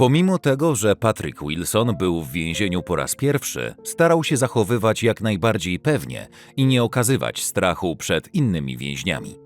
Pomimo tego, że Patrick Wilson był w więzieniu po raz pierwszy, starał się zachowywać jak najbardziej pewnie i nie okazywać strachu przed innymi więźniami.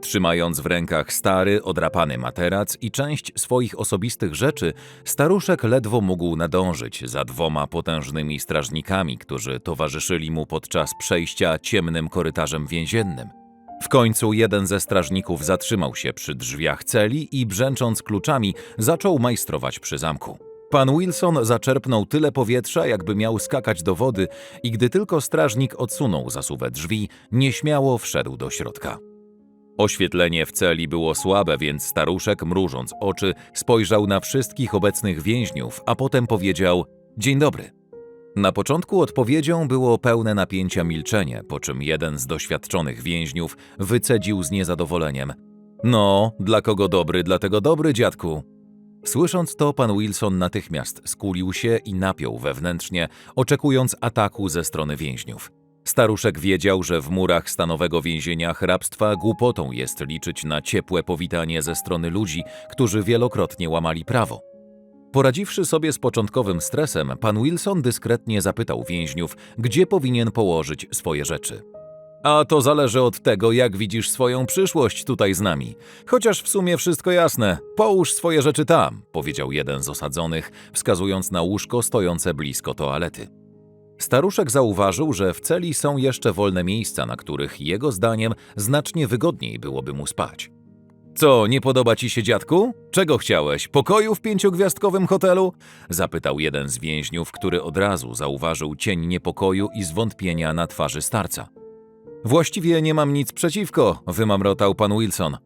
Trzymając w rękach stary, odrapany materac i część swoich osobistych rzeczy, staruszek ledwo mógł nadążyć za dwoma potężnymi strażnikami, którzy towarzyszyli mu podczas przejścia ciemnym korytarzem więziennym. W końcu jeden ze strażników zatrzymał się przy drzwiach celi i brzęcząc kluczami zaczął majstrować przy zamku. Pan Wilson zaczerpnął tyle powietrza, jakby miał skakać do wody i gdy tylko strażnik odsunął zasuwę drzwi, nieśmiało wszedł do środka. Oświetlenie w celi było słabe, więc staruszek, mrużąc oczy, spojrzał na wszystkich obecnych więźniów, a potem powiedział: Dzień dobry. Na początku odpowiedzią było pełne napięcia milczenie, po czym jeden z doświadczonych więźniów wycedził z niezadowoleniem: No, dla kogo dobry, dlatego dobry, dziadku. Słysząc to, pan Wilson natychmiast skulił się i napiął wewnętrznie, oczekując ataku ze strony więźniów. Staruszek wiedział, że w murach stanowego więzienia hrabstwa głupotą jest liczyć na ciepłe powitanie ze strony ludzi, którzy wielokrotnie łamali prawo. Poradziwszy sobie z początkowym stresem, pan Wilson dyskretnie zapytał więźniów, gdzie powinien położyć swoje rzeczy. A to zależy od tego, jak widzisz swoją przyszłość tutaj z nami. Chociaż w sumie wszystko jasne, połóż swoje rzeczy tam, powiedział jeden z osadzonych, wskazując na łóżko stojące blisko toalety. Staruszek zauważył, że w celi są jeszcze wolne miejsca, na których jego zdaniem znacznie wygodniej byłoby mu spać. Co, nie podoba ci się, dziadku? Czego chciałeś? Pokoju w pięciogwiazdkowym hotelu? Zapytał jeden z więźniów, który od razu zauważył cień niepokoju i zwątpienia na twarzy starca. Właściwie nie mam nic przeciwko, wymamrotał pan Wilson.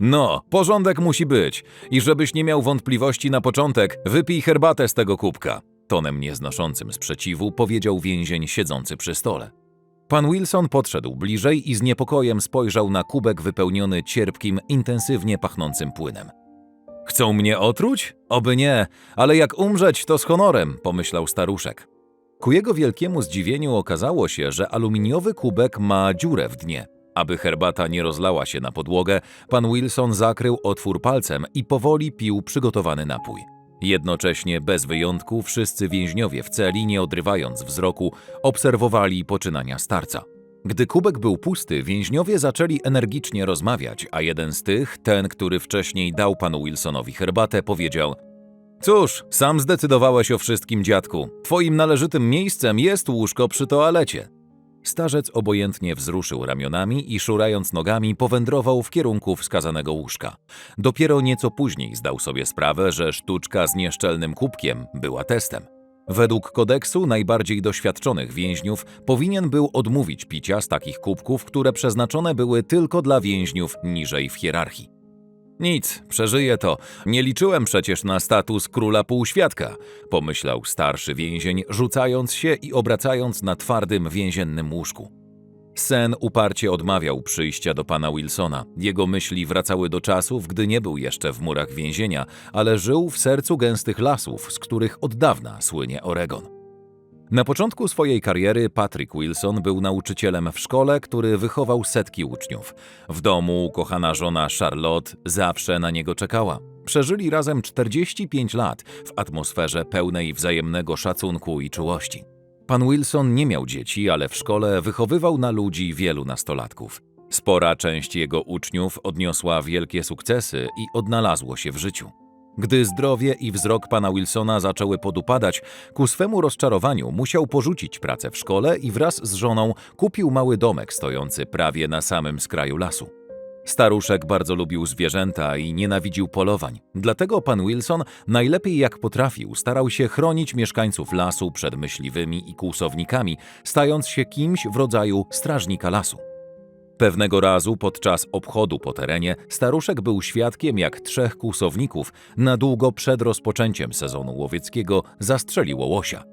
No, porządek musi być. I żebyś nie miał wątpliwości na początek, wypij herbatę z tego kubka. Tonem nieznoszącym sprzeciwu powiedział więzień siedzący przy stole. Pan Wilson podszedł bliżej i z niepokojem spojrzał na kubek wypełniony cierpkim, intensywnie pachnącym płynem. Chcą mnie otruć? Oby nie, ale jak umrzeć, to z honorem, pomyślał staruszek. Ku jego wielkiemu zdziwieniu okazało się, że aluminiowy kubek ma dziurę w dnie. Aby herbata nie rozlała się na podłogę, pan Wilson zakrył otwór palcem i powoli pił przygotowany napój. Jednocześnie, bez wyjątku, wszyscy więźniowie w celi, nie odrywając wzroku, obserwowali poczynania starca. Gdy kubek był pusty, więźniowie zaczęli energicznie rozmawiać, a jeden z tych, ten, który wcześniej dał panu Wilsonowi herbatę, powiedział: Cóż, sam zdecydowałeś o wszystkim, dziadku. Twoim należytym miejscem jest łóżko przy toalecie. Starzec obojętnie wzruszył ramionami i szurając nogami powędrował w kierunku wskazanego łóżka. Dopiero nieco później zdał sobie sprawę, że sztuczka z nieszczelnym kubkiem była testem. Według kodeksu najbardziej doświadczonych więźniów powinien był odmówić picia z takich kubków, które przeznaczone były tylko dla więźniów niżej w hierarchii. Nic, przeżyję to. Nie liczyłem przecież na status króla półświadka, pomyślał starszy więzień, rzucając się i obracając na twardym więziennym łóżku. Sen uparcie odmawiał przyjścia do pana Wilsona. Jego myśli wracały do czasów, gdy nie był jeszcze w murach więzienia, ale żył w sercu gęstych lasów, z których od dawna słynie Oregon. Na początku swojej kariery Patrick Wilson był nauczycielem w szkole, który wychował setki uczniów. W domu ukochana żona Charlotte zawsze na niego czekała. Przeżyli razem 45 lat w atmosferze pełnej wzajemnego szacunku i czułości. Pan Wilson nie miał dzieci, ale w szkole wychowywał na ludzi wielu nastolatków. Spora część jego uczniów odniosła wielkie sukcesy i odnalazło się w życiu. Gdy zdrowie i wzrok pana Wilsona zaczęły podupadać, ku swemu rozczarowaniu musiał porzucić pracę w szkole i wraz z żoną kupił mały domek stojący prawie na samym skraju lasu. Staruszek bardzo lubił zwierzęta i nienawidził polowań. Dlatego pan Wilson najlepiej jak potrafił starał się chronić mieszkańców lasu przed myśliwymi i kłusownikami, stając się kimś w rodzaju strażnika lasu. Pewnego razu podczas obchodu po terenie staruszek był świadkiem, jak trzech kłusowników na długo przed rozpoczęciem sezonu łowieckiego zastrzeliło łosia.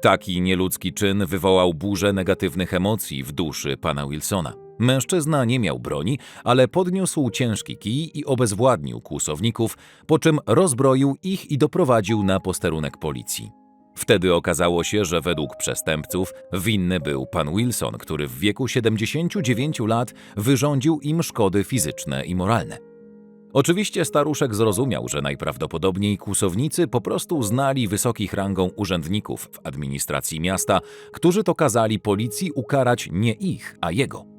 Taki nieludzki czyn wywołał burzę negatywnych emocji w duszy pana Wilsona. Mężczyzna nie miał broni, ale podniósł ciężki kij i obezwładnił kłusowników, po czym rozbroił ich i doprowadził na posterunek policji. Wtedy okazało się, że według przestępców winny był pan Wilson, który w wieku 79 lat wyrządził im szkody fizyczne i moralne. Oczywiście staruszek zrozumiał, że najprawdopodobniej kłusownicy po prostu znali wysokich rangą urzędników w administracji miasta, którzy to kazali policji ukarać nie ich, a jego.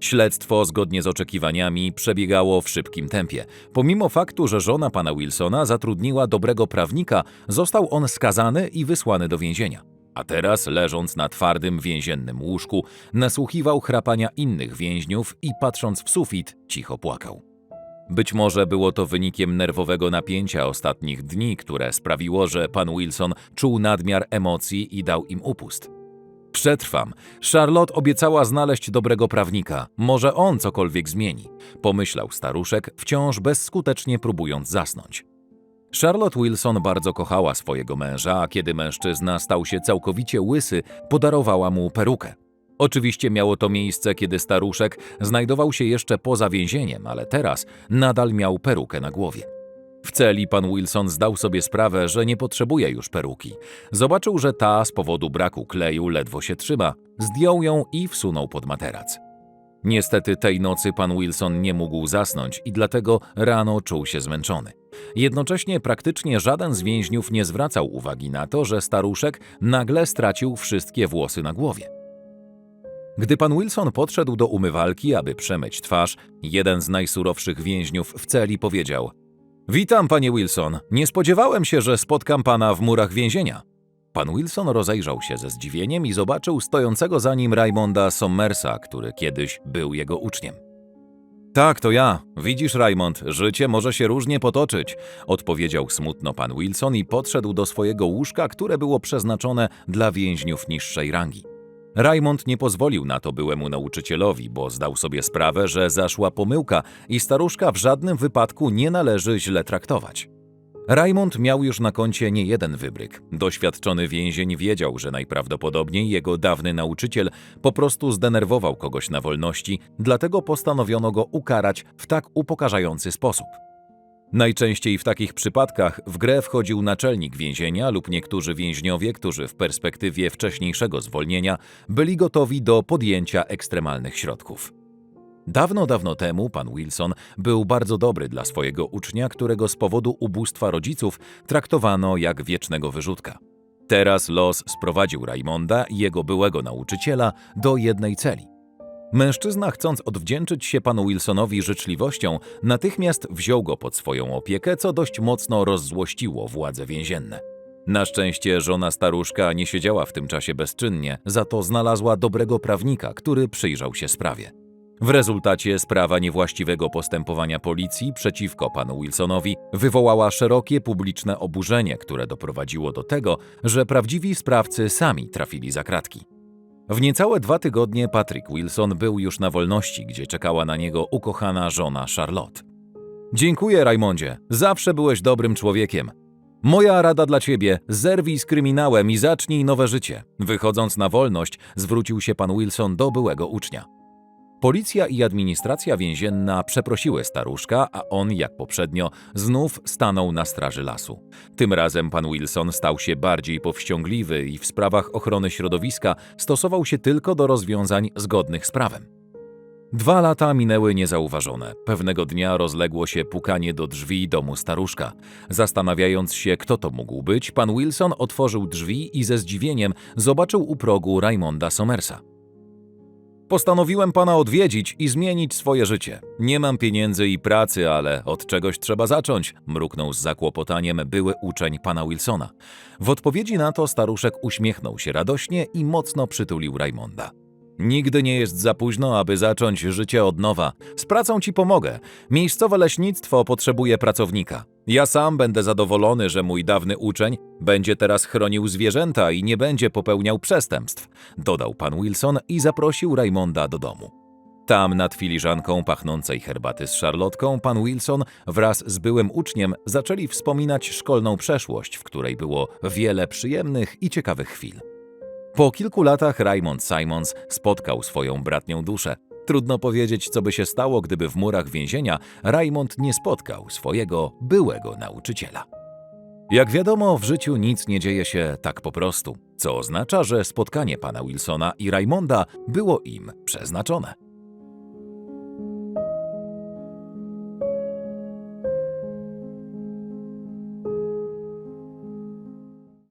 Śledztwo, zgodnie z oczekiwaniami, przebiegało w szybkim tempie. Pomimo faktu, że żona pana Wilsona zatrudniła dobrego prawnika, został on skazany i wysłany do więzienia. A teraz, leżąc na twardym więziennym łóżku, nasłuchiwał chrapania innych więźniów i patrząc w sufit, cicho płakał. Być może było to wynikiem nerwowego napięcia ostatnich dni, które sprawiło, że pan Wilson czuł nadmiar emocji i dał im upust. Przetrwam. Charlotte obiecała znaleźć dobrego prawnika. Może on cokolwiek zmieni, pomyślał staruszek, wciąż bezskutecznie próbując zasnąć. Charlotte Wilson bardzo kochała swojego męża, a kiedy mężczyzna stał się całkowicie łysy, podarowała mu perukę. Oczywiście miało to miejsce, kiedy staruszek znajdował się jeszcze poza więzieniem, ale teraz nadal miał perukę na głowie. W celi pan Wilson zdał sobie sprawę, że nie potrzebuje już peruki. Zobaczył, że ta z powodu braku kleju ledwo się trzyma, zdjął ją i wsunął pod materac. Niestety tej nocy pan Wilson nie mógł zasnąć i dlatego rano czuł się zmęczony. Jednocześnie praktycznie żaden z więźniów nie zwracał uwagi na to, że staruszek nagle stracił wszystkie włosy na głowie. Gdy pan Wilson podszedł do umywalki, aby przemyć twarz, jeden z najsurowszych więźniów w celi powiedział: Witam, panie Wilson. Nie spodziewałem się, że spotkam pana w murach więzienia. Pan Wilson rozejrzał się ze zdziwieniem i zobaczył stojącego za nim Raymonda Sommersa, który kiedyś był jego uczniem. Tak, to ja. Widzisz, Raymond, życie może się różnie potoczyć, odpowiedział smutno pan Wilson i podszedł do swojego łóżka, które było przeznaczone dla więźniów niższej rangi. Raymond nie pozwolił na to byłemu nauczycielowi, bo zdał sobie sprawę, że zaszła pomyłka i staruszka w żadnym wypadku nie należy źle traktować. Raymond miał już na koncie nie jeden wybryk. Doświadczony więzień wiedział, że najprawdopodobniej jego dawny nauczyciel po prostu zdenerwował kogoś na wolności, dlatego postanowiono go ukarać w tak upokarzający sposób. Najczęściej w takich przypadkach w grę wchodził naczelnik więzienia lub niektórzy więźniowie, którzy w perspektywie wcześniejszego zwolnienia byli gotowi do podjęcia ekstremalnych środków. Dawno, dawno temu pan Wilson był bardzo dobry dla swojego ucznia, którego z powodu ubóstwa rodziców traktowano jak wiecznego wyrzutka. Teraz los sprowadził Raymonda i jego byłego nauczyciela do jednej celi. Mężczyzna, chcąc odwdzięczyć się panu Wilsonowi życzliwością, natychmiast wziął go pod swoją opiekę, co dość mocno rozzłościło władze więzienne. Na szczęście żona staruszka nie siedziała w tym czasie bezczynnie, za to znalazła dobrego prawnika, który przyjrzał się sprawie. W rezultacie sprawa niewłaściwego postępowania policji przeciwko panu Wilsonowi wywołała szerokie publiczne oburzenie, które doprowadziło do tego, że prawdziwi sprawcy sami trafili za kratki. W niecałe dwa tygodnie Patrick Wilson był już na wolności, gdzie czekała na niego ukochana żona Charlotte. Dziękuję, Raymondzie. Zawsze byłeś dobrym człowiekiem. Moja rada dla ciebie: zerwij z kryminałem i zacznij nowe życie. Wychodząc na wolność, zwrócił się pan Wilson do byłego ucznia. Policja i administracja więzienna przeprosiły staruszka, a on, jak poprzednio, znów stanął na straży lasu. Tym razem pan Wilson stał się bardziej powściągliwy i w sprawach ochrony środowiska stosował się tylko do rozwiązań zgodnych z prawem. Dwa lata minęły niezauważone. Pewnego dnia rozległo się pukanie do drzwi domu staruszka. Zastanawiając się, kto to mógł być, pan Wilson otworzył drzwi i ze zdziwieniem zobaczył u progu Raymonda Somersa. Postanowiłem pana odwiedzić i zmienić swoje życie. Nie mam pieniędzy i pracy, ale od czegoś trzeba zacząć, mruknął z zakłopotaniem były uczeń pana Wilsona. W odpowiedzi na to staruszek uśmiechnął się radośnie i mocno przytulił Raymonda. Nigdy nie jest za późno, aby zacząć życie od nowa. Z pracą ci pomogę. Miejscowe leśnictwo potrzebuje pracownika. Ja sam będę zadowolony, że mój dawny uczeń będzie teraz chronił zwierzęta i nie będzie popełniał przestępstw, dodał pan Wilson i zaprosił Raymonda do domu. Tam nad filiżanką pachnącej herbaty z szarlotką pan Wilson wraz z byłym uczniem zaczęli wspominać szkolną przeszłość, w której było wiele przyjemnych i ciekawych chwil. Po kilku latach Raymond Simons spotkał swoją bratnią duszę. Trudno powiedzieć, co by się stało, gdyby w murach więzienia Raymond nie spotkał swojego byłego nauczyciela. Jak wiadomo, w życiu nic nie dzieje się tak po prostu, co oznacza, że spotkanie pana Wilsona i Raymonda było im przeznaczone.